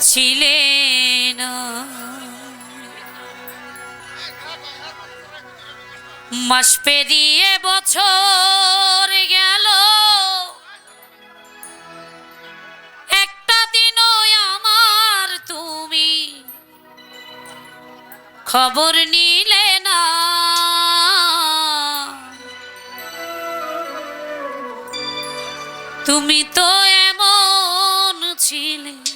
ছিলেন। মাস পেরিয়ে বছর গেল। একটা দিনও আমার তুমি খবর নিলে না। তুমি তো এমন ছিলে।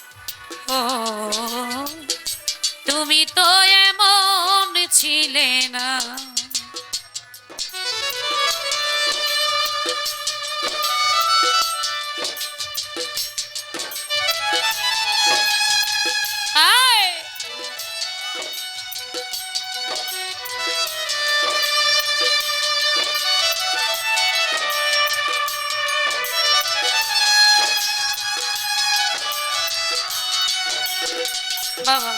তুমি তো এমন ছিলে না। বাবা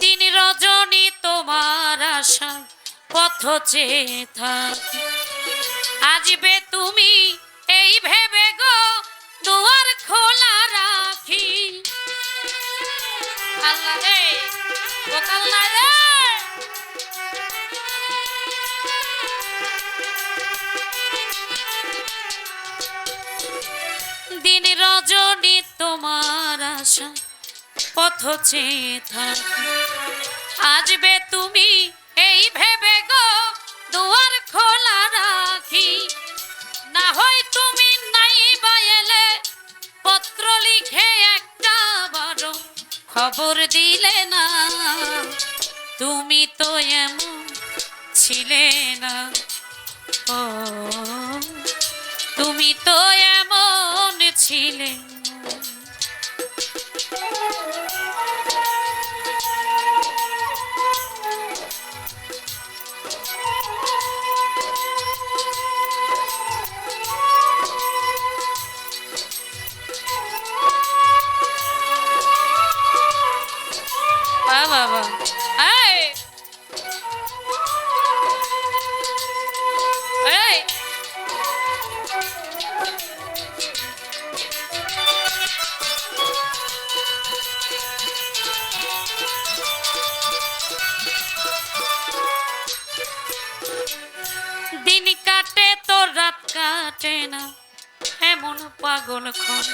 দিন রজনী তোমার আশা পথ চেয়ে থাকি। আসবে তুমি এই ভেবে গো, দুয়ার খোলা রাখি। আল্লাহ দিন রজনী তোমার আশা, পথ থাকি। আসবে তুমি এই ভেবে গো, দুয়ার তুমি নাই বায়েলে পত্র লিখে একটা বড় খবর দিলে না। তুমি তো এমন ছিলে না। ও, তুমি তো পাগল খন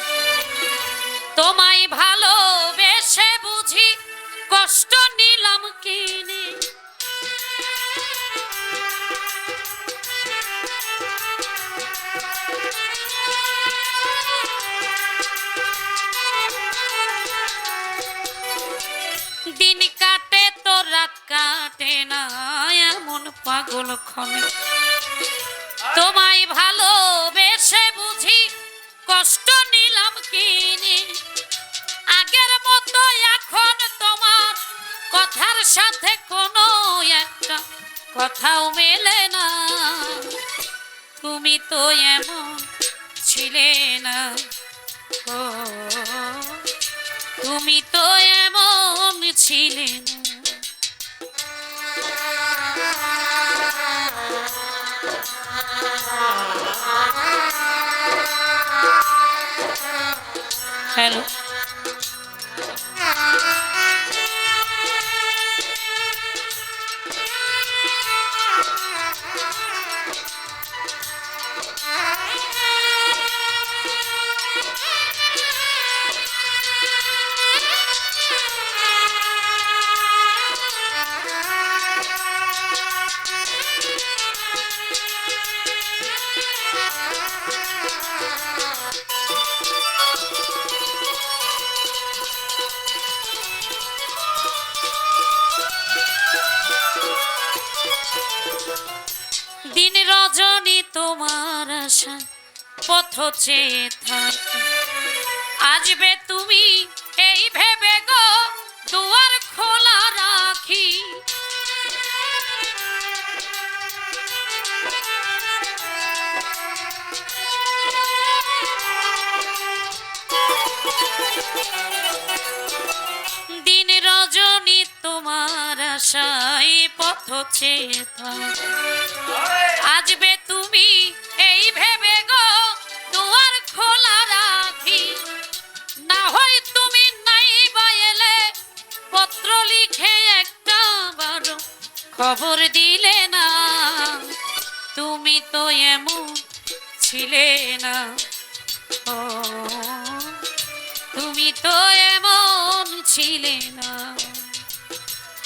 তোমায় ভালোবেসে বুঝি কষ্ট নিলাম কিনে। দিন কাটে তো রাত কাটে না, এমন পাগল ক্ষণে। তোমায় ভালোবেসে বুঝি কিনে আগের মতো এখন তোমার কথার সাথে কোনো একটা কথাও মেলে না। তুমি তো এমন ছিলে না। ও, তুমি তো এমন ছিলে না। Hello. দিন রজনী তোমার আশা, পথ চেয়ে থাকি। আসবে তুমি এই ভেবে গো, দুয়ার খোলা রাখি। দিন আশায় পথ থাকি আসবে তুমি এই ভেবে গো, দুয়ার খোলা রাখি। না হয় তুমি নাই বাইলে পত্র লিখে একটা বারো। খবর দিলে না, তুমি তো এমন ছিলে না। ও, তুমি তো এমন ছিলে না।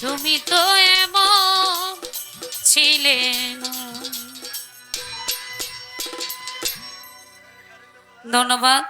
তুমি তো এমন ছিলে ধন্যবাদ।